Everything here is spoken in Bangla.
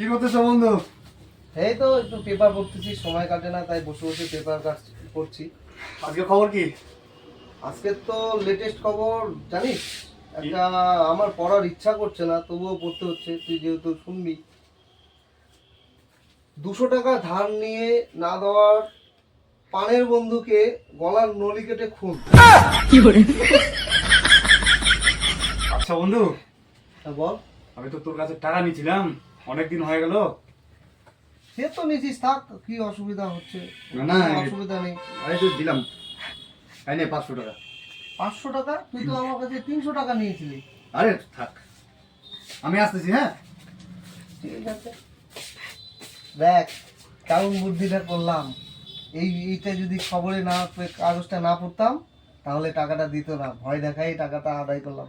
কি করতেছো বন্ধু? এই তো একটু পেপার পড়তেছি সময় কাটে না তাই বসে বসে পেপার পড়ছি আজকে খবর কি? আজকে তো লেটেস্ট খবর জানিস? একটা আমার পড়ার ইচ্ছা করছে না তবুও পড়তে হচ্ছে তুই যেহেতু শুনবি। দুশো টাকা ধার নিয়ে না দেওয়ার পানের বন্ধুকে গলার নলি কেটে খুন। আচ্ছা বন্ধু হ্যাঁ, বল। আমি তো তোর কাছে টাকা নিয়েছিলাম। অনেকদিন হয়ে গেল। সে তো নিছিস থাক কি অসুবিধা হচ্ছে? না, না, অসুবিধা নেই। আরে তো দিলাম। তাই নে পাঁচশো টাকা। পাঁচশো টাকা? তুই তো আমার কাছে তিনশো টাকা নিয়েছিলি। আরে থাক। আমি আসতেছি হ্যাঁ? ঠিক আছে। দেখ কেমন বুদ্ধিটা করলাম। এই এইটা যদি খবরে না কাগজটা না পড়তাম তাহলে টাকাটা দিত না। ভয় দেখাই টাকাটা আদায় করলাম।